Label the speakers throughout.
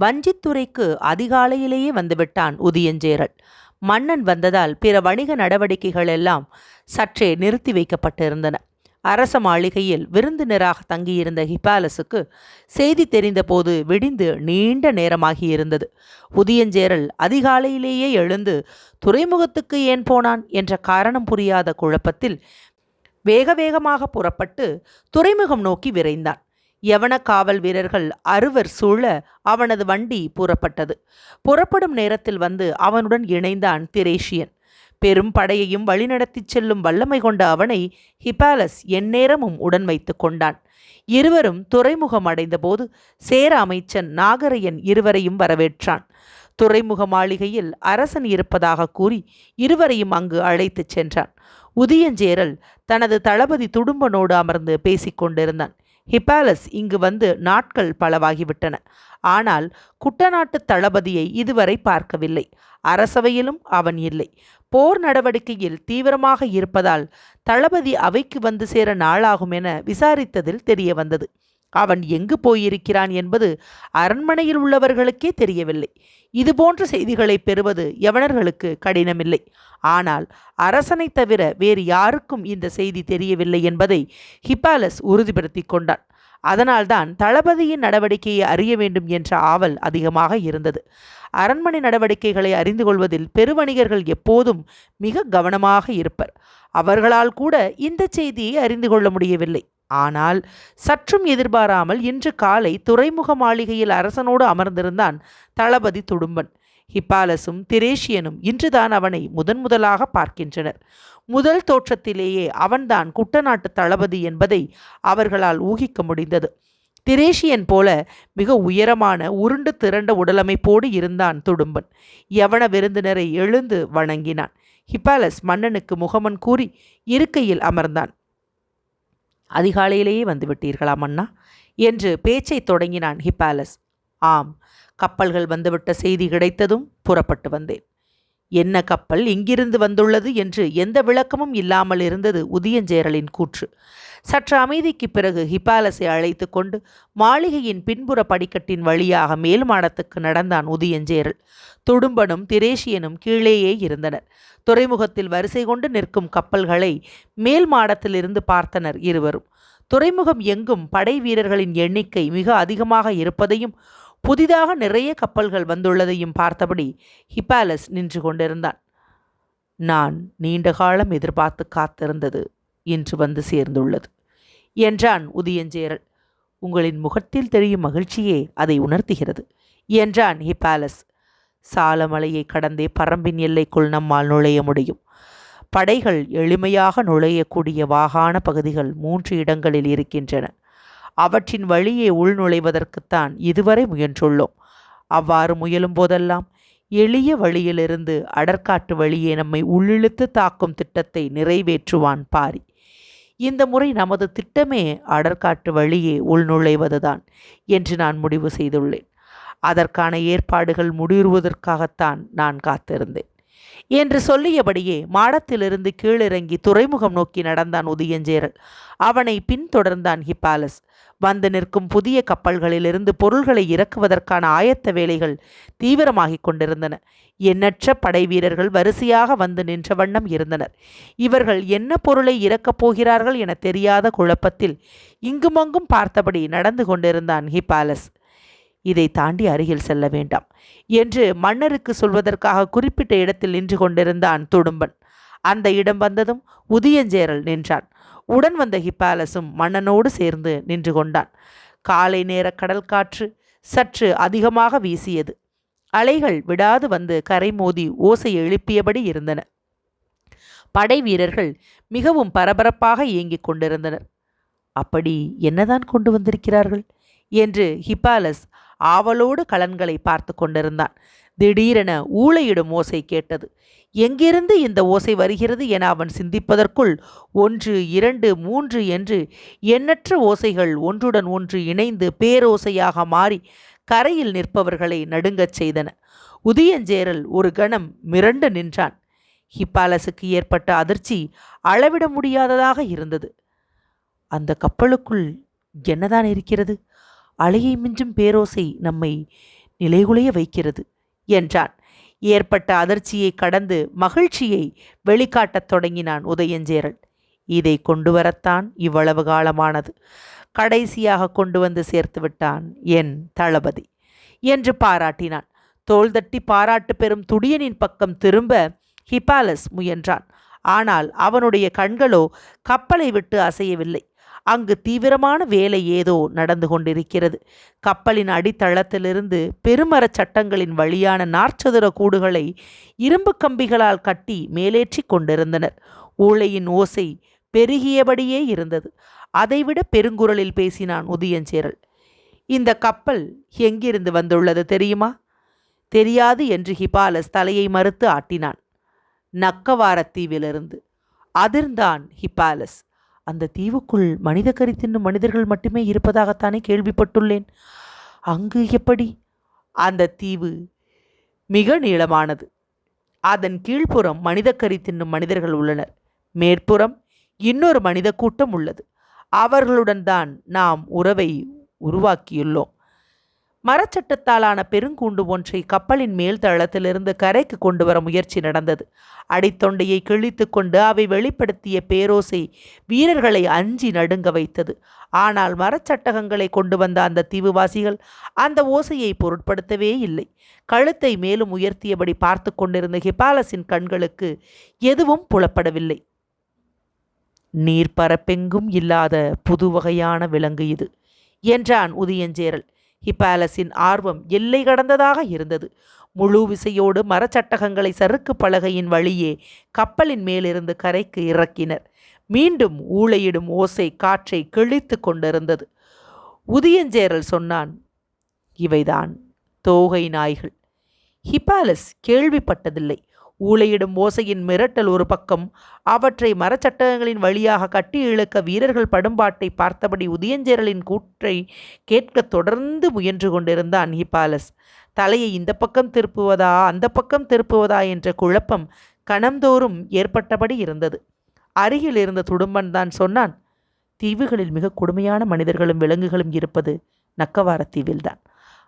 Speaker 1: வஞ்சித்துறைக்கு அதிகாலையிலேயே வந்துவிட்டான் உதியஞ்சேரல் மன்னன் வந்ததால் பிற வணிக நடவடிக்கைகள் எல்லாம் சற்றே நிறுத்தி வைக்கப்பட்டிருந்தன. அரச மாளிகையில் விருந்தினராக தங்கியிருந்த ஹிபாலஸுக்கு செய்தி தெரிந்தபோது விடிந்து நீண்ட நேரமாகியிருந்தது. உதியஞ்சேரல் அதிகாலையிலேயே எழுந்து துறைமுகத்துக்கு ஏன் போனான்? என்ற காரணம் புரியாத குழப்பத்தில் வேக வேகமாக புறப்பட்டு துறைமுகம் நோக்கி விரைந்தான். யவன காவல் வீரர்கள் அறுவர் சூழ அவனது வண்டி புறப்பட்டது. புறப்படும் நேரத்தில் வந்து அவனுடன் இணைந்தான் திரேஷியன். பெரும் படையையும் வழிநடத்திச் செல்லும் வல்லமை கொண்ட அவனை ஹிபாலஸ் எந்நேரமும் உடன் வைத்து கொண்டான். இருவரும் துறைமுகம் அடைந்தபோது சேர அமைச்சன் நாகரையன் இருவரையும் வரவேற்றான். துறைமுக மாளிகையில் அரசன் இருப்பதாக கூறி இருவரையும் அங்கு அழைத்துச் சென்றான். உதியஞ்சேரல் தனது தளபதி துடும்பனோடு அமர்ந்து பேசிக் கொண்டிருந்தான். ஹிபாலஸ் இங்கு வந்து நாட்கள் பலவாகிவிட்டன. ஆனால் குட்டநாட்டு தளபதியை இதுவரை பார்க்கவில்லை. அரசவையிலும் அவன் இல்லை. போர் நடவடிக்கையில் தீவிரமாக இருப்பதால் தளபதி அவைக்கு வந்து சேர நாளாகும் என விசாரித்ததில் தெரிய வந்தது அவன் எங்கு போயிருக்கிறான் என்பது அரண்மனையில் உள்ளவர்களுக்கே தெரியவில்லை. இதுபோன்ற செய்திகளை பெறுவது யவனர்களுக்கு கடினமில்லை. ஆனால் அரசனை தவிர வேறு யாருக்கும் இந்த செய்தி தெரியவில்லை என்பதை ஹிப்பாலஸ் உறுதிப்படுத்தி கொண்டான். அதனால்தான் தளபதியின் நடவடிக்கையை அறிய வேண்டும் என்ற ஆவல் அதிகமாக இருந்தது. அரண்மனை நடவடிக்கைகளை அறிந்து கொள்வதில் பெருவணிகர்கள் எப்போதும் மிக கவனமாக இருப்பர். அவர்களால் கூட இந்த செய்தியை அறிந்து கொள்ள முடியவில்லை. ஆனால் சற்றும் எதிர்பாராமல் இன்று காலை துறைமுக மாளிகையில் அரசனோடு அமர்ந்திருந்தான் தளபதி துடும்பன். ஹிப்பாலஸும் திரேஷியனும் இன்றுதான் அவனை முதன் முதலாக பார்க்கின்றனர். முதல் தோற்றத்திலேயே அவன்தான் குட்டநாட்டு தளபதி என்பதை அவர்களால் ஊகிக்க முடிந்தது. திரேஷியன் போல மிக உயரமான உருண்டு திரண்ட உடலமைப்போடு இருந்தான் துடும்பன். யவன விருந்தினரை எழுந்து வணங்கினான். ஹிப்பாலஸ் மன்னனுக்கு முகமன் கூறி இருக்கையில் அமர்ந்தான். அதிகாலையிலேயே வந்துவிட்டீர்களாம் அண்ணா? என்று பேச்சை தொடங்கினான் ஹிப்பாலஸ். ஆம் கப்பல்கள் வந்துவிட்ட செய்தி கிடைத்ததும் புறப்பட்டு வந்தேன். என்ன கப்பல் இங்கிருந்து வந்துள்ளது என்று எந்த விளக்கமும் இல்லாமல் இருந்தது உதியஞ்சேரலின் கூற்று. சற்று அமைதிக்கு பிறகு ஹிபாலஸை அழைத்து கொண்டு மாளிகையின் பின்புற படிக்கட்டின் வழியாக மேல் மாடத்துக்கு நடந்தான் உதியஞ்சேரல். துடும்பனும் திரேஷியனும் கீழேயே இருந்தனர். துறைமுகத்தில் வரிசை கொண்டு நிற்கும் கப்பல்களை மேல் மாடத்திலிருந்து பார்த்தனர் இருவரும். துறைமுகம் எங்கும் படை வீரர்களின் எண்ணிக்கை மிக அதிகமாக இருப்பதையும் புதிதாக நிறைய கப்பல்கள் வந்துள்ளதையும் பார்த்தபடி ஹிப்பாலஸ் நின்று கொண்டிருந்தான். நான் நீண்ட காலம் எதிர்பார்த்து காத்திருந்தது இன்று வந்து சேர்ந்துள்ளது என்றான் உதியஞ்சேரல் உங்களின் முகத்தில் தெரியும் மகிழ்ச்சியே அதை உணர்த்துகிறது என்றான் ஹிப்பாலஸ். சாலமலையை கடந்தே பரம்பின் எல்லைக்குள் நம்மால் நுழைய முடியும். படைகள் எளிமையாக நுழையக்கூடிய வாகான பகுதிகள் மூன்று இடங்களில் இருக்கின்றன. அவற்றின் வழியே உள்நுழைவதற்குத்தான் இதுவரை முயன்றுள்ளோம். அவ்வாறு முயலும் போதெல்லாம் எளிய வழியிலிருந்து அடற்காட்டு வழியே நம்மை உள்ளிழுத்து தாக்கும் திட்டத்தை நிறைவேற்றுவான் பாரி. இந்த முறை நமது திட்டமே அடற்காட்டு வழியே உள்நுழைவதுதான் என்று நான் முடிவு செய்துள்ளேன். அதற்கான ஏற்பாடுகள் முடிவுறுவதற்காகத்தான் நான் காத்திருந்தேன். என்று சொல்லியபடியே மாடத்திலிருந்து கீழிறங்கி துறைமுகம் நோக்கி நடந்தான் உதயஞ்சேரல் அவனை பின்தொடர்ந்தான் ஹிப்பாலஸ். வந்து நிற்கும் புதிய கப்பல்களிலிருந்து பொருள்களை இறக்குவதற்கான ஆயத்த வேலைகள் தீவிரமாகிக் கொண்டிருந்தன. எண்ணற்ற படை வீரர்கள் வரிசையாக வந்து நின்ற வண்ணம் இருந்தனர். இவர்கள் என்ன பொருளை இறக்கப் போகிறார்கள் என தெரியாத குழப்பத்தில் இங்குமங்கும் பார்த்தபடி நடந்து கொண்டிருந்தான் ஹிபாலஸ். இதை தாண்டி அருகில் செல்ல வேண்டாம் என்று மன்னருக்கு சொல்வதற்காக குறிப்பிட்ட இடத்தில் நின்று கொண்டிருந்தான் துடும்பன். அந்த இடம் வந்ததும் உதியஞ்சேரல் நின்றான். உடன் வந்த ஹிப்பாலஸும் மன்னனோடு சேர்ந்து நின்று கொண்டான். காலை நேர கடல் காற்று சற்று அதிகமாக வீசியது. அலைகள் விடாது வந்து கரை மோதி ஓசை எழுப்பியபடி இருந்தன. படை வீரர்கள் மிகவும் பரபரப்பாக இயங்கிக் கொண்டிருந்தனர். அப்படி என்னதான் கொண்டு வந்திருக்கிறார்கள்? என்று ஹிப்பாலஸ் ஆவலோடு கலன்களை பார்த்து கொண்டிருந்தான். திடீரென ஊளையிடும் ஓசை கேட்டது. எங்கிருந்து இந்த ஓசை வருகிறது என அவன் சிந்திப்பதற்குள் ஒன்று இரண்டு மூன்று என்று எண்ணற்ற ஓசைகள் ஒன்றுடன் ஒன்று இணைந்து பேரோசையாக மாறி கரையில் நிற்பவர்களை நடுங்கச் செய்தன. உதியஞ்சேரல் ஒரு கணம் மிரண்டு நின்றான். ஹிப்பாலஸுக்கு ஏற்பட்ட அதிர்ச்சி அளவிட முடியாததாக இருந்தது. அந்த கப்பலுக்குள் என்னதான் இருக்கிறது? அலையை மிஞ்சும் பேரோசை நம்மை நிலைகுலைய வைக்கிறது என்றான். ஏற்பட்ட அதிர்ச்சியை கடந்து மகிழ்ச்சியை வெளிக்காட்டத் தொடங்கினான் உதயஞ்சேரல் இதை கொண்டு வரத்தான் இவ்வளவு காலமானது. கடைசியாக கொண்டு வந்து சேர்த்து விட்டான் என் தளபதி என்று பாராட்டினான். தோள் தட்டி பாராட்டு பெறும் துடியனின் பக்கம் திரும்ப ஹிபாலஸ் முயன்றான். ஆனால் அவனுடைய கண்களோ கப்பலை விட்டு அசையவில்லை. அங்கு தீவிரமான வேலை ஏதோ நடந்து கொண்டிருக்கிறது. கப்பலின் அடித்தளத்திலிருந்து பெருமரச் சட்டங்களின் வழியான நாற்சதுர கூடுகளை இரும்பு கம்பிகளால் கட்டி மேலேற்றி கொண்டிருந்தனர். ஊழையின் ஓசை பெருகியபடியே இருந்தது. அதைவிட பெருங்குரலில் பேசினான் உதயஞ்சேரல். இந்த கப்பல் எங்கிருந்து வந்துள்ளது தெரியுமா? தெரியாது என்று ஹிபாலஸ் தலையை மறுத்து ஆட்டினான். நக்கவாரத்தீவிலிருந்து. அதிர்ந்தான் ஹிபாலஸ். அந்த தீவுக்குள் மனித கறி தின்னும் மனிதர்கள் மட்டுமே இருப்பதாகத்தானே கேள்விப்பட்டுள்ளேன். அங்கு எப்படி? அந்த தீவு மிக நீளமானது. அதன் கீழ்ப்புறம் மனித கறி தின்னும் மனிதர்கள் உள்ளனர். மேற்புறம் இன்னொரு மனித கூட்டம் உள்ளது. அவர்களுடன் தான் நாம் உறவை உருவாக்கியுள்ளோம். மரச்சட்டத்தாலான பெருங்கூண்டு ஒன்றை கப்பலின் மேல் தளத்திலிருந்து கரைக்கு கொண்டு வர முயற்சி நடந்தது. அடித்தொண்டையை கிழித்து கொண்டு அவை வெளிப்படுத்திய பேரோசை வீரர்களை அஞ்சி நடுங்க வைத்தது. ஆனால் மரச்சட்டகங்களை கொண்டு வந்த அந்த தீவுவாசிகள் அந்த ஓசையை பொருட்படுத்தவே இல்லை. கழுத்தை மேலும் உயர்த்தியபடி பார்த்து கொண்டிருந்த ஹிபாலஸின் கண்களுக்கு எதுவும் புலப்படவில்லை. நீர்ப்பரப்பெங்கும் இல்லாத புது வகையான விலங்கு இது என்றான் உதயஞ்சேரல். ஹிபாலஸின் ஆர்வம் எல்லை கடந்ததாக இருந்தது. முழு விசையோடு மரச்சட்டகங்களை சறுக்கு பலகையின் வழியே கப்பலின் மேலிருந்து கரைக்கு இறக்கினர். மீண்டும் ஊளையிடும் ஓசை காற்றை கிழித்து கொண்டிருந்தது. உதியஞ்சேரல் சொன்னான் இவைதான் தோகை நாய்கள். ஹிபாலஸ் கேள்விப்பட்டதில்லை. ஊளையிடும் ஓசையின் மிரட்டல் ஒரு பக்கம். அவற்றை மரச்சட்டகங்களின் வழியாக கட்டி இழுக்க வீரர்கள் படும்பாட்டை பார்த்தபடி உதயஞ்சேரலின் கூற்றை கேட்க தொடர்ந்து முயன்று கொண்டிருந்தான் ஹிபாலஸ். தலையை இந்த பக்கம் திருப்புவதா அந்த பக்கம் திருப்புவதா என்ற குழப்பம் கணந்தோறும் ஏற்பட்டபடி இருந்தது. அருகில் இருந்த துடும்பன் தான் சொன்னான் தீவுகளில் மிக கொடுமையான மனிதர்களும் விலங்குகளும் இருப்பது நக்கவார தீவில்தான்.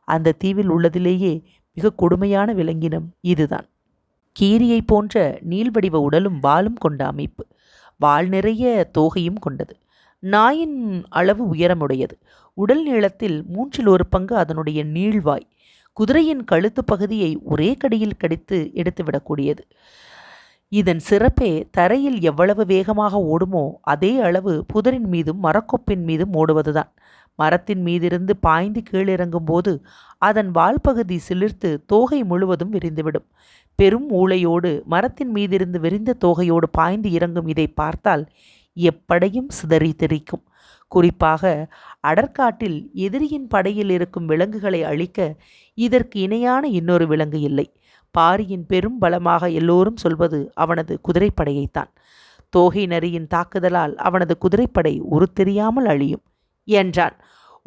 Speaker 1: அந்த தீவில் உள்ளதிலேயே மிக கொடுமையான விலங்கினம் இதுதான். கீரியை போன்ற நீள்வடிவ உடலும் வாலும் கொண்ட அமைப்பு. வால் நிறைய தோகையும் கொண்டது. நாயின் அளவு உயரமுடையது. உடல் நீளத்தில் மூன்றில் ஒரு பங்கு அதனுடைய நீள்வாய். குதிரையின் கழுத்து பகுதியை ஒரே கடியில் கடித்து எடுத்துவிடக்கூடியது. இதன் சிறப்பே தரையில் எவ்வளவு வேகமாக ஓடுமோ அதே அளவு புதரின் மீதும் மரக்கொப்பின் மீதும் ஓடுவதுதான். மரத்தின் மீதிருந்து பாய்ந்து கீழிறங்கும் போது அதன் வால்பகுதி சிலிர்த்து தோகை முழுவதும் விரிந்துவிடும். பெரும் ஊளையோடு மரத்தின் மீதிருந்து விரிந்த தோகையோடு பாய்ந்து இறங்கும் இதை பார்த்தால் எப்படையும் சிதறி தெரிக்கும். குறிப்பாக அடற்காட்டில் எதிரியின் படையில் இருக்கும் விலங்குகளை அழிக்க இதற்கு இணையான இன்னொரு விலங்கு இல்லை. பாரியின் பெரும் பலமாக எல்லோரும் சொல்வது அவனது குதிரைப்படையைத்தான். தோகை நரியின் தாக்குதலால் அவனது குதிரைப்படை உரு தெரியாமல் அழியும் என்றான்.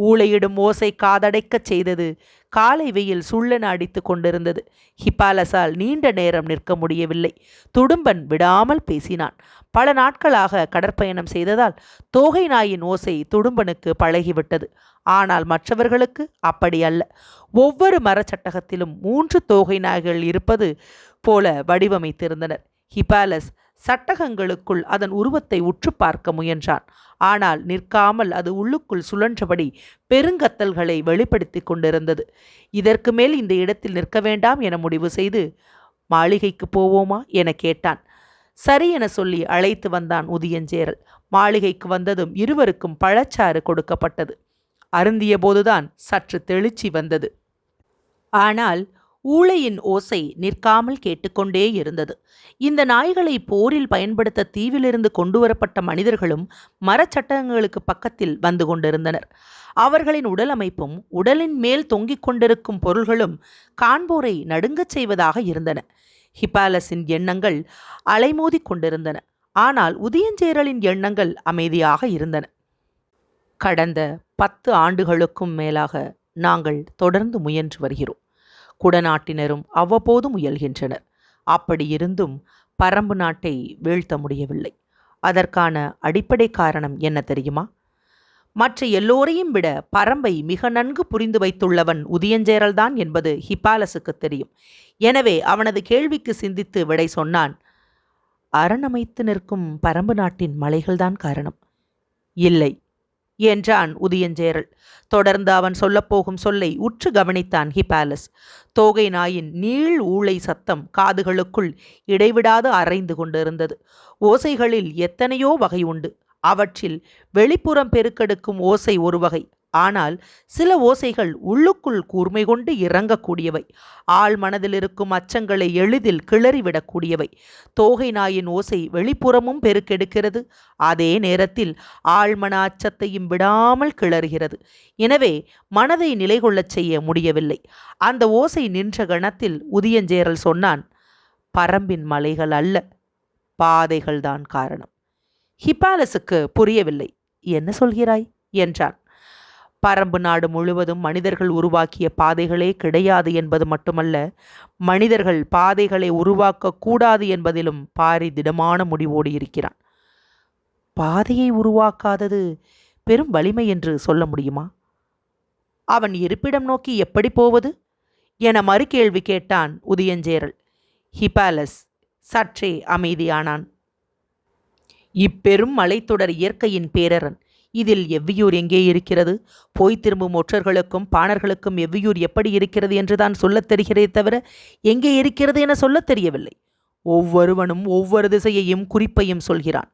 Speaker 1: ஊளையிடும் ஓசை காதடைக்கச் செய்தது. காலை வெயில் சுள்ளென அடித்து கொண்டிருந்தது. ஹிப்பாலஸால் நீண்ட நேரம் நிற்க முடியவில்லை. துடும்பன் விடாமல் பேசினான். பல நாட்களாக கடற்பயணம் செய்ததால் தோகை நாயின் ஓசை துடும்பனுக்கு பழகிவிட்டது. ஆனால் மற்றவர்களுக்கு அப்படி அல்ல. ஒவ்வொரு மரச்சட்டகத்திலும் மூன்று தோகை நாய்கள் இருப்பது போல வடிவமைத்திருந்தனர். ஹிபாலஸ் சட்டகங்களுக்குள் அதன் உருவத்தை உற்று பார்க்க முயன்றான். ஆனால் நிற்காமல் அது உள்ளுக்குள் சுழன்றபடி பெருங்கத்தல்களை வெளிப்படுத்தி கொண்டிருந்தது. இதற்கு மேல் இந்த இடத்தில் நிற்க வேண்டாம் என முடிவு செய்து மாளிகைக்கு போவோமா? என கேட்டான். சரி என சொல்லி அழைத்து வந்தான் உதியஞ்சேரல். மாளிகைக்கு வந்ததும் இருவருக்கும் பழச்சாறு கொடுக்கப்பட்டது. அருந்திய போதுதான் சற்று தெளிச்சி வந்தது. ஆனால் ஊளையின் ஓசை நிற்காமல் கேட்டுக்கொண்டே இருந்தது. இந்த நாய்களை போரில் பயன்படுத்த தீவிலிருந்து கொண்டுவரப்பட்ட மனிதர்களும் மரச்சட்டங்களுக்கு பக்கத்தில் வந்து கொண்டிருந்தனர். அவர்களின் உடல் அமைப்பும் உடலின் மேல் தொங்கிக் கொண்டிருக்கும் பொருள்களும் காண்போரை நடுங்கச் செய்வதாக இருந்தன. ஹிபாலஸின் எண்ணங்கள் அலைமோதிக் கொண்டிருந்தன. ஆனால் உதயஞ்சேரலின் எண்ணங்கள் அமைதியாக இருந்தன. கடந்த பத்து ஆண்டுகளுக்கும் மேலாக நாங்கள் தொடர்ந்து முயன்று வருகிறோம். குடநாட்டினரும் அவ்வப்போது முயல்கின்றனர். அப்படியிருந்தும் பரம்பு நாட்டை வீழ்த்த முடியவில்லை. அதற்கான அடிப்படை காரணம் என்ன தெரியுமா? மற்ற எல்லோரையும் விட பரம்பை மிக நன்கு புரிந்து வைத்துள்ளவன் உதியஞ்சேரல்தான் என்பது ஹிபாலஸுக்கு தெரியும். எனவே அவனது கேள்விக்கு சிந்தித்து விடை சொன்னான் அரணமைத்து நிற்கும் பரம்பு நாட்டின் மலைகள்தான் காரணம். இல்லை என்றான் உதயஞ்சேரல். தொடர்ந்து அவன் சொல்லப்போகும் சொல்லை உற்று கவனித்தான் ஹிபாலஸ். தோகை நாயின் நீள் ஊளை சத்தம் காதுகளுக்குள் இடைவிடாது அரைந்து கொண்டிருந்தது. ஓசைகளில் எத்தனையோ வகை உண்டு. அவற்றில் வெளிப்புறம் பெருக்கெடுக்கும் ஓசை ஒரு வகை. ஆனால் சில ஓசைகள் உள்ளுக்குள் கூர்மை கொண்டு இறங்கக்கூடியவை. ஆள் மனதில் இருக்கும் அச்சங்களை எளிதில் கிளறிவிடக்கூடியவை. தோகை நாயின் ஓசை வெளிப்புறமும் பெருக்கெடுக்கிறது. அதே நேரத்தில் ஆழ்மன அச்சத்தையும் விடாமல் கிளறுகிறது. எனவே மனதை நிலை கொள்ளச் செய்ய முடியவில்லை. அந்த ஓசை நின்ற கணத்தில் உதியஞ்சேரல் சொன்னான் பரம்பின் மலைகள் அல்ல பாதைகள்தான் காரணம். ஹிப்பாலஸுக்கு புரியவில்லை. என்ன சொல்கிறாய்? என்றான். பரம்பு நாடு முழுவதும் மனிதர்கள் உருவாக்கிய பாதைகளே கிடையாது என்பது மட்டுமல்ல மனிதர்கள் பாதைகளை உருவாக்கக்கூடாது என்பதிலும் பாரி திடமான முடிவோடு இருக்கிறான். பாதையை உருவாக்காதது பெரும் வலிமை என்று சொல்ல முடியுமா? அவன் இருப்பிடம் நோக்கி எப்படி போவது? என மறுகேள்வி கேட்டான் உதயஞ்சேரல். ஹிபாலஸ் சற்றே அமைதியானான். இப்பெரும் மலைத்தொடர் இயற்கையின் பேரரன். இதில் எவ்வியூர் எங்கே இருக்கிறது? போய் திரும்பும் ஒற்றர்களுக்கும் பாணர்களுக்கும் எவ்வியூர் எப்படி இருக்கிறது என்று தான் சொல்லத் தெரிகிறதே தவிர எங்கே இருக்கிறது என சொல்லத் தெரியவில்லை. ஒவ்வொருவனும் ஒவ்வொரு திசையையும் குறிப்பையும் சொல்கிறான்.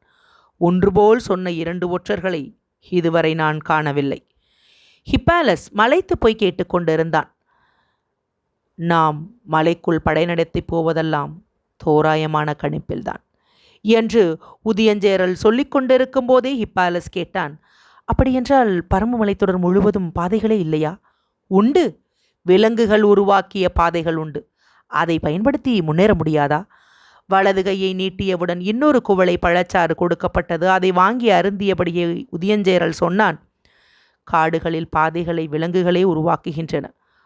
Speaker 1: ஒன்றுபோல் சொன்ன இரண்டு ஒற்றர்களை இதுவரை நான் காணவில்லை. ஹிப்பாலஸ் மலைத்து போய் கேட்டுக்கொண்டிருந்தான் நாம் மலைக்குள் படை நடத்தி போவதெல்லாம் தோராயமான கணிப்பில்தான். என்று உதியஞ்சேரல் சொல்லிக் கொண்டிருக்கும் போதே ஹிப்பாலஸ் கேட்டான். அப்படியென்றால் பரம்பு மலைத்தொடர் முழுவதும் பாதைகளே இல்லையா? உண்டு. விலங்குகள் உருவாக்கிய பாதைகள் உண்டு. அதை பயன்படுத்தி முன்னேற முடியாதா? வலது கையை நீட்டியவுடன் இன்னொரு குவளை பழச்சாறு கொடுக்கப்பட்டது. அதை வாங்கி அருந்தியபடியே உதியஞ்சேரல் சொன்னான் காடுகளில் பாதைகளை விலங்குகளே உருவாக்குகின்றன.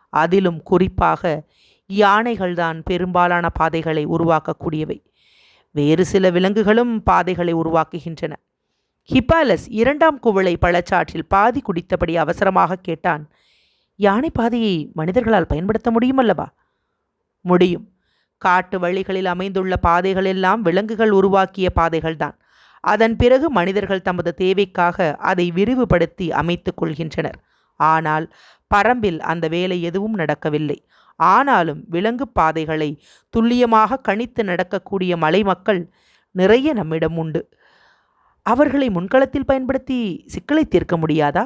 Speaker 1: அதிலும் குறிப்பாக யானைகள்தான் பெரும்பாலான பாதைகளை உருவாக்கக்கூடியவை. வேறு சில விலங்குகளும் பாதைகளை உருவாக்குகின்றன. ஹிபாலஸ் இரண்டாம் குவளை பழச்சாற்றில் பாதி குடித்தபடி அவசரமாக கேட்டான் யானை பாதையை மனிதர்களால் பயன்படுத்த முடியும் அல்லவா முடியும். காட்டு வழிகளில் அமைந்துள்ள பாதைகள் எல்லாம் விலங்குகள் உருவாக்கிய பாதைகள்தான். அதன் பிறகு மனிதர்கள் தமது தேவைக்காக அதை விரிவுபடுத்தி அமைத்துக் கொள்கின்றனர். ஆனால் பரம்பில் அந்த வேலை எதுவும் நடக்கவில்லை. ஆனாலும் விலங்கு பாதைகளை துல்லியமாக கணித்து நடக்கக்கூடிய மலை மக்கள் நிறைய நம்மிடம் உண்டு. அவர்களை முன்களத்தில் பயன்படுத்தி சிக்கலை தீர்க்க முடியாதா?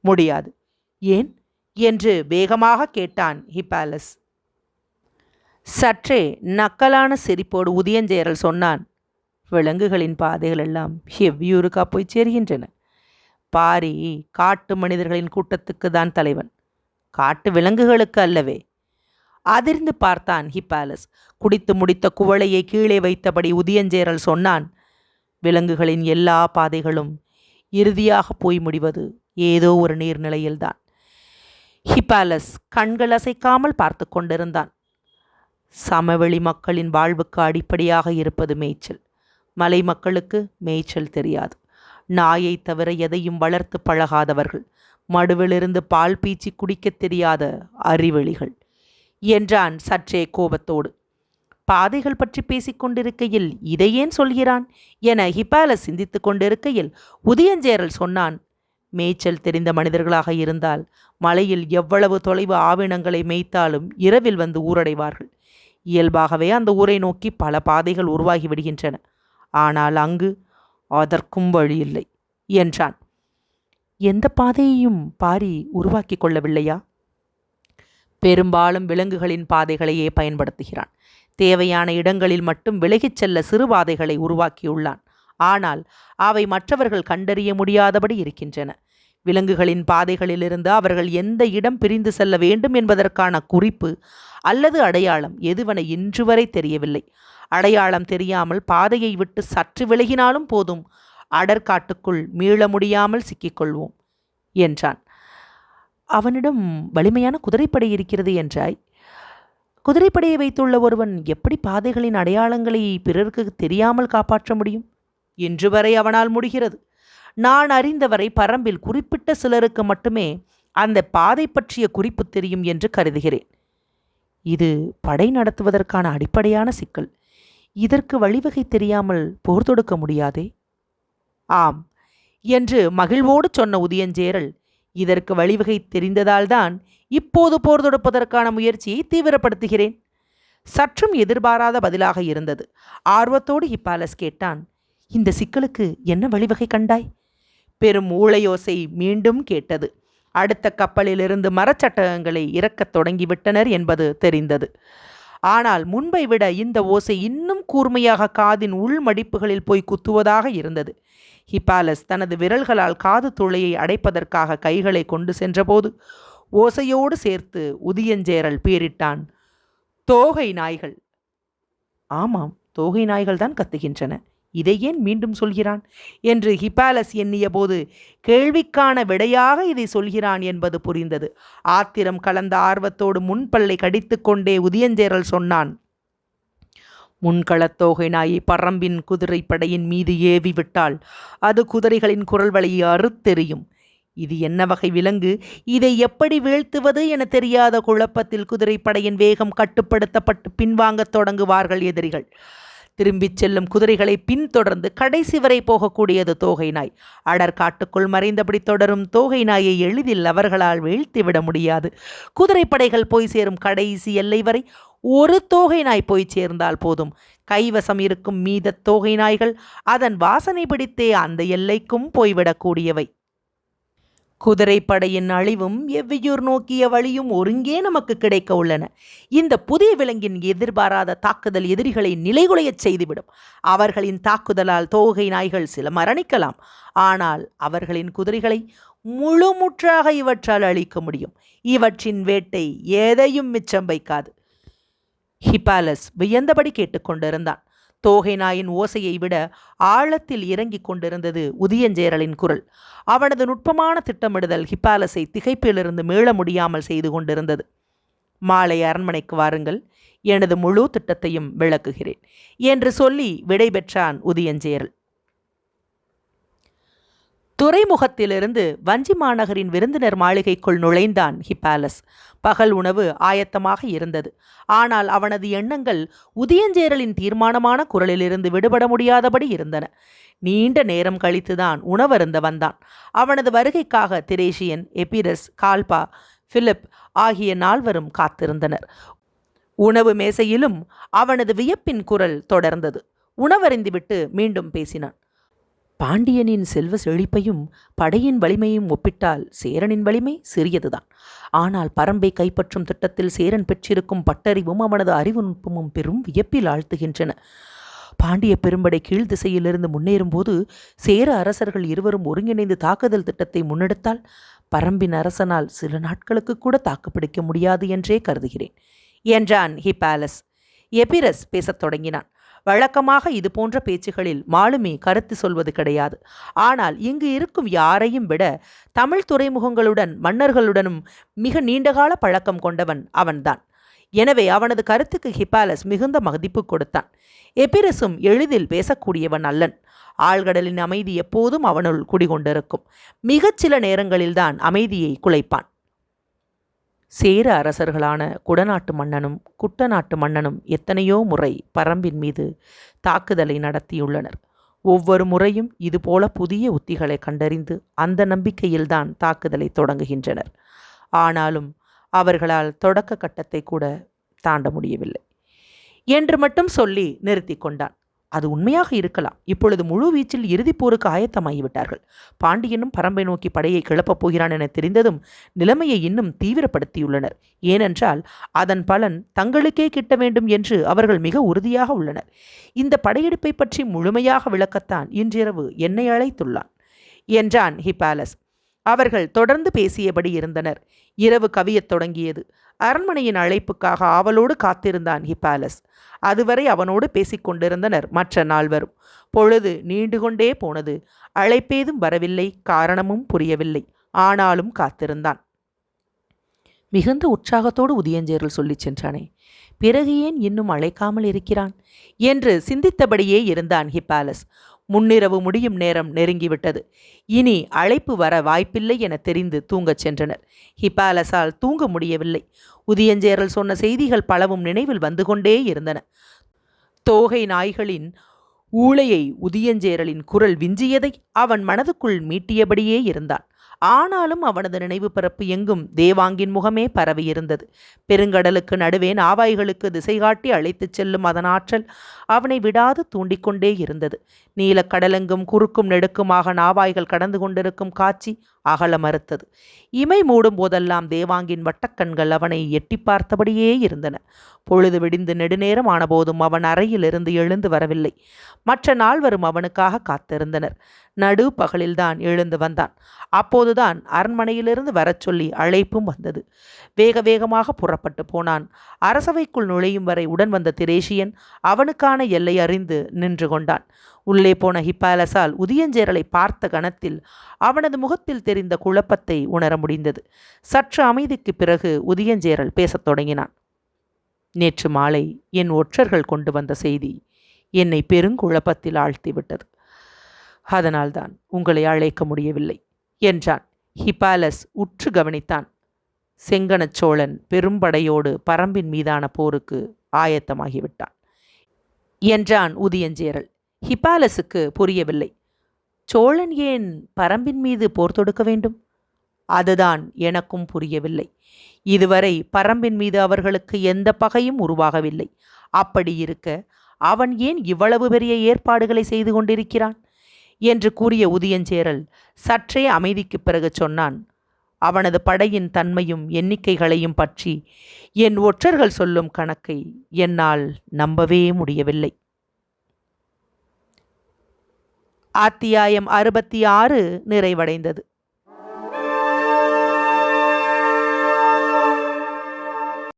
Speaker 1: முடியாது. ஏன்? என்று வேகமாக கேட்டான் ஹிபாலஸ் சற்றே நக்கலான சிரிப்போடு உதயஞ்சேரல் சொன்னான் விலங்குகளின் பாதைகள் எல்லாம் எவ்வியூருக்கா போய் சேர்கின்றன? பாரி காட்டு மனிதர்களின் கூட்டத்துக்கு தான் தலைவன். காட்டு விலங்குகளுக்கு அல்லவே. அதிர்ந்து பார்த்தான் ஹிபாலஸ் குடித்து முடித்த குவளையை கீழே வைத்தபடி உதயஞ்சேரல் சொன்னான் விலங்குகளின் எல்லா பாதைகளும் இறுதியாக போய் முடிவது ஏதோ ஒரு நீர்நிலையில்தான். ஹிபாலஸ் கண்கள் அசைக்காமல் பார்த்து கொண்டிருந்தான். சமவெளி மக்களின் வாழ்வுக்கு அடிப்படையாக இருப்பது மேய்ச்சல். மலை மக்களுக்கு மேய்ச்சல் தெரியாது. நாயை தவிர எதையும் வளர்த்து பழகாதவர்கள். மடுவிலிருந்து பால் பீச்சி குடிக்கத் தெரியாத அறிவெளிகள். என்றான் சற்றே கோபத்தோடு. பாதைகள் பற்றி பேசிக் கொண்டிருக்கையில் இதை ஏன் சொல்கிறான்? என ஹிபாலஸ் சிந்தித்து கொண்டிருக்கையில் உதயஞ்சேரல் சொன்னான் மேய்ச்சல் தெரிந்த மனிதர்களாக இருந்தால் மலையில் எவ்வளவு தொலைவு ஆவினங்களை மேய்த்தாலும் இரவில் வந்து ஊரடைவார்கள். இயல்பாகவே அந்த ஊரை நோக்கி பல பாதைகள் உருவாகி விடுகின்றன. ஆனால் அங்கு அதற்கும் வழி இல்லை என்றான். எந்த பாதையையும் பாரி உருவாக்கி கொள்ளவில்லையா? பெரும்பாலும் விலங்குகளின் பாதைகளையே பயன்படுத்துகிறான். தேவையான இடங்களில் மட்டும் விலகிச் செல்ல சிறு பாதைகளை உருவாக்கியுள்ளான். ஆனால் அவை மற்றவர்கள் கண்டறிய முடியாதபடி இருக்கின்றன. விலங்குகளின் பாதைகளிலிருந்து அவர்கள் எந்த இடம் பிரிந்து செல்ல வேண்டும் என்பதற்கான குறிப்பு அல்லது அடையாளம் எதுவென இன்று வரை தெரியவில்லை. அடையாளம் தெரியாமல் பாதையை விட்டு சற்று விலகினாலும் போதும் அடற்காட்டுக்குள் மீள முடியாமல் சிக்கிக்கொள்வோம் என்றான். அவனிடம் வலிமையான குதிரைப்படை இருக்கிறது என்றாய்? குதிரைப்படையை வைத்துள்ள ஒருவன் எப்படி பாதைகளின் அடையாளங்களை பிறருக்கு தெரியாமல் காப்பாற்ற முடியும்? இன்று வரை அவனால் முடிகிறது. நான் அறிந்தவரை பரம்பில் குறிப்பிட்ட சிலருக்கு மட்டுமே அந்த பாதை பற்றிய குறிப்பு தெரியும் என்று கருதுகிறேன். இது படை நடத்துவதற்கான அடிப்படையான சிக்கல். இதற்கு வழிவகை தெரியாமல் போர் தொடுக்க முடியாதே? ஆம். என்று மகிழ்வோடு சொன்ன உதயஞ்சேரல் இதற்கு வழிவகை தெரிந்ததால்தான் இப்போது போர் தொடுப்பதற்கான முயற்சியை தீவிரப்படுத்துகிறேன். சற்றும் எதிர்பாராத பதிலாக இருந்தது. ஆர்வத்தோடு ஹிப்பாலஸ் கேட்டான் இந்த சிக்கலுக்கு என்ன வழிவகை கண்டாய்? பெரும் ஊழையோசை மீண்டும் கேட்டது. அடுத்த கப்பலிலிருந்து மரச்சட்டகங்களை இறக்கத் தொடங்கிவிட்டனர் என்பது தெரிந்தது. ஆனால் முன்பை விட இந்த ஓசை இன்னும் கூர்மையாக காதின் உள் மடிப்புகளில் போய் குத்துவதாக இருந்தது. ஹிப்பாலஸ் தனது விரல்களால் காது துளையை அடைப்பதற்காக கைகளை கொண்டு சென்றபோது ஓசையோடு சேர்த்து உதியஞ்சேரல் பேரிட்டான். தோகை நாய்கள். ஆமாம் தோகை நாய்கள் தான் கத்துகின்றன. இதை ஏன் மீண்டும் சொல்கிறான்? என்று ஹிப்பாலஸ் எண்ணிய போது கேள்விக்கான விடையாக இதை சொல்கிறான் என்பது புரிந்தது. ஆத்திரம் கலந்த ஆர்வத்தோடு முன்பல்லை கடித்துக்கொண்டே உதியஞ்சேரல் சொன்னான் முன்களத்தோகை நாயை பறம்பின் குதிரைப்படையின் மீது ஏவி விட்டால் அது குதிரைகளின் குரல் வழியை அறுத்தெறியும். இது என்ன வகை விலங்கு? இதை எப்படி வீழ்த்துவது என தெரியாத குழப்பத்தில் குதிரைப்படையின் வேகம் கட்டுப்படுத்தப்பட்டு பின்வாங்கத் தொடங்குவார்கள் எதிரிகள். திரும்பிச் செல்லும் குதிரைகளை பின்தொடர்ந்து கடைசி வரை போகக்கூடியது தோகை நாய். அடற்காட்டுக்குள் மறைந்தபடி தொடரும் தோகை நாயை எளிதில் அவர்களால் வீழ்த்திவிட முடியாது. குதிரைப்படைகள் போய் சேரும் கடைசி எல்லை வரை ஒரு தோகை நாய் போய் சேர்ந்தால் போதும். கைவசம் இருக்கும் மீத தோகை நாய்கள் அதன் வாசனை பிடித்தே அந்த எல்லைக்கும் போய்விடக்கூடியவை. குதிரைப்படையின் அழிவும் எவ்வியூர் நோக்கிய வழியும் ஒருங்கே நமக்கு கிடைக்க உள்ளன. இந்த புதிய விலங்கின் எதிர்பாராத தாக்குதல் எதிரிகளை நிலைகுலையச் செய்துவிடும். அவர்களின் தாக்குதலால் தோகை நாய்கள் சில மரணிக்கலாம். ஆனால் அவர்களின் குதிரைகளை முழுமுற்றாக இவற்றால் அழிக்க முடியும். இவற்றின் வேட்டை எதையும் மிச்சம் வைக்காது. ஹிபாலஸ் வியந்தபடி கேட்டுக்கொண்டிருந்தான். தோகை நாயின் ஓசையை விட ஆழத்தில் இறங்கிக் கொண்டிருந்தது உதியஞ்சேரலின் குரல். அவனது நுட்பமான திட்டமிடுதல் ஹிப்பாலஸை திகைப்பிலிருந்து மீள முடியாமல் செய்து கொண்டிருந்தது. மாலை அரண்மனைக்கு வாருங்கள் எனது முழு திட்டத்தையும் விளக்குகிறேன் என்று சொல்லி விடை பெற்றான் உதியஞ்சேரல். துறைமுகத்திலிருந்து வஞ்சி மாநகரின் விருந்தினர் மாளிகைக்குள் நுழைந்தான் ஹிப்பாலஸ். பகல் உணவு ஆயத்தமாக இருந்தது. ஆனால் அவனது எண்ணங்கள் உதியஞ்சேரலின் தீர்மானமான குரலிலிருந்து விடுபட முடியாதபடி இருந்தன. நீண்ட நேரம் கழித்துதான் உணவருந்த வந்தான். அவனது வருகைக்காக திரேஷியன் எபிரஸ் கால்பா பிலிப் ஆகிய நால்வரும் காத்திருந்தனர். உணவு மேசையிலும் அவனது வியப்பின் குரல் தொடர்ந்தது. உணவருந்திவிட்டு மீண்டும் பேசினான். பாண்டியனின் செல்வ செழிப்பையும் படையின் வலிமையும் ஒப்பிட்டால் சேரனின் வலிமை சிறியதுதான். ஆனால் பரம்பை கைப்பற்றும் திட்டத்தில் சேரன் பெற்றிருக்கும் பட்டறிவும் அவனது அறிவு நுட்பமும் பெரும் வியப்பில் ஆழ்த்துகின்றன. பாண்டிய பெரும்படை கீழ் திசையிலிருந்து முன்னேறும்போது சேர அரசர்கள் இருவரும் ஒருங்கிணைந்து தாக்குதல் திட்டத்தை முன்னெடுத்தால் பரம்பின் அரசனால் சில நாட்களுக்கு கூட தாக்குப்பிடிக்க முடியாது என்றே கருதுகிறேன் என்றான் ஹிபாலஸ். எபிரஸ் பேசத் தொடங்கினான். வழக்கமாக இது போன்ற பேச்சுகளில் மாலுமி கருத்து சொல்வது கிடையாது. ஆனால் இங்கு இருக்கும் யாரையும் விட தமிழ் துறைமுகங்களுடன் மன்னர்களுடனும் மிக நீண்டகால பழக்கம் கொண்டவன் அவன்தான். எனவே அவனது கருத்துக்கு ஹிப்பாலஸ் மிகுந்த மதிப்பு கொடுத்தான். எபிரசும் எளிதில் பேசக்கூடியவன் அல்லன். ஆழ்கடலின் அமைதி எப்போதும் அவனுள் குடிகொண்டிருக்கும். மிகச் சில நேரங்களில்தான் அமைதியை குலைப்பான். சேர அரசர்களான குடநாட்டு மன்னனும் குட்டநாட்டு மன்னனும் எத்தனையோ முறை பரம்பின் மீது தாக்குதலை நடத்தியுள்ளனர். ஒவ்வொரு முறையும் இதுபோல புதிய உத்திகளை கண்டறிந்து அந்த நம்பிக்கையில்தான் தாக்குதலை தொடங்குகின்றனர். ஆனாலும் அவர்களால் தொடக்க கட்டத்தை கூட தாண்ட முடியவில்லை. என்று மட்டும் சொல்லி நிறுத்தி கொண்டான். அது உண்மையாக இருக்கலாம். இப்பொழுது முழு வீச்சில் இறுதிப் போருக்கு ஆயத்தமாகிவிட்டார்கள். பாண்டியனும் பரம்பை நோக்கி படையை கிளப்பப் போகிறான் என தெரிந்ததும் நிலைமையை இன்னும் தீவிரப்படுத்தியுள்ளனர். ஏனென்றால் அதன் பலன் தங்களுக்கே கிட்ட வேண்டும் என்று அவர்கள் மிக உறுதியாக உள்ளனர். இந்த படையெடுப்பை பற்றி முழுமையாக விளக்கத்தான் இன்றிரவு என்னை அழைத்துள்ளான் என்றான் ஹிபாலஸ். அவர்கள் தொடர்ந்து பேசியபடி இருந்தனர். இரவு கவியத் தொடங்கியது. அரண்மனையின் அழைப்புக்காக ஆவலோடு காத்திருந்தான் ஹிபாலஸ் அதுவரை அவனோடு பேசிக்கொண்டிருந்தனர் மற்ற நால்வரும். பொழுது நீண்டு கொண்டே போனது. அழைப்பேதும் வரவில்லை காரணமும் புரியவில்லை. ஆனாலும் காத்திருந்தான். மிகுந்த உற்சாகத்தோடு உதியஞ்சேரல் சொல்லிச் சென்றானே பிறகு ஏன் இன்னும் அழைக்காமல் இருக்கிறான்? என்று சிந்தித்தபடியே இருந்தான் ஹிப்பாலஸ். முன்னிரவு முடியும் நேரம் நெருங்கிவிட்டது. இனி அழைப்பு வர வாய்ப்பில்லை என தெரிந்து தூங்கச் சென்றனர். ஹிபாலஸால் தூங்க முடியவில்லை. உதியஞ்சேரல் சொன்ன செய்திகள் பலவும் நினைவில் வந்து கொண்டே இருந்தன. தோகை நாய்களின் ஊளையை உதியஞ்சேரலின் குரல் விஞ்சியதை அவன் மனதுக்குள் மீட்டியபடியே இருந்தான். ஆனாலும் அவனது நினைவு பிறப்பு எங்கும் தேவாங்கின் முகமே பரவியிருந்தது. பெருங்கடலுக்கு நடுவே நாவாய்களுக்கு திசை காட்டி அழைத்துச் செல்லும் அதன் ஆற்றல் அவனை விடாது தூண்டிக்கொண்டே இருந்தது. நீலக்கடலெங்கும் குறுக்கும் நெடுக்குமாக நாவாய்கள் கடந்து கொண்டிருக்கும் காட்சி அகல மறுத்தது. இமை மூடும் போதெல்லாம் தேவாங்கின் வட்டக்கண்கள் அவனை எட்டி பார்த்தபடியே இருந்தன. பொழுது விடிந்து நெடுநேரம் ஆனபோதும் அவன் அறையிலிருந்து எழுந்து வரவில்லை. மற்ற நால்வரும் அவனுக்காக காத்திருந்தனர். நடு பகலில்தான் எழுந்து வந்தான். அப்போதுதான் அரண்மனையிலிருந்து வரச் சொல்லி அழைப்பும் வந்தது. வேக வேகமாக புறப்பட்டு போனான். அரசவைக்குள் நுழையும் வரை உடன் வந்த திரேஷியன் அவனுக்கான எல்லை அறிந்து நின்று கொண்டான். உள்ளே போன ஹிப்பாலஸால் உதியஞ்சேரலை பார்த்த கணத்தில் அவனது முகத்தில் தெரிந்த குழப்பத்தை உணர முடிந்தது. சற்று அமைதிக்கு பிறகு உதியஞ்சேரல் பேசத் தொடங்கினான். நேற்று மாலை என் ஒற்றர்கள் கொண்டு வந்த செய்தி என்னை பெருங்குழப்பத்தில் ஆழ்த்திவிட்டது. அதனால்தான் உங்களை அழைக்க முடியவில்லை என்றான். ஹிபாலஸ் உற்று கவனித்தான். செங்கனச் சோழன் பெரும்படையோடு பரம்பின் மீதான போருக்கு ஆயத்தமாகிவிட்டான் என்றான் உதியஞ்சேரல். ஹிபாலஸுக்கு புரியவில்லை. சோழன் ஏன் பரம்பின் மீது போர் தொடுக்க வேண்டும்? அதுதான் எனக்கும் புரியவில்லை. இதுவரை பரம்பின் மீது அவர்களுக்கு எந்த பகையும் உருவாகவில்லை. அப்படி இருக்க அவன் ஏன் இவ்வளவு பெரிய ஏற்பாடுகளை செய்து கொண்டிருக்கிறான்? என்று கூறிய உதியஞ்சேரல் சற்றே அமைதிக்குப் பிறகு சொன்னான் அவனது படையின் தன்மையும் எண்ணிக்கைகளையும் பற்றி என் ஒற்றர்கள் சொல்லும் கணக்கை என்னால் நம்பவே முடியவில்லை. அத்தியாயம் அறுபத்தி ஆறு நிறைவடைந்தது.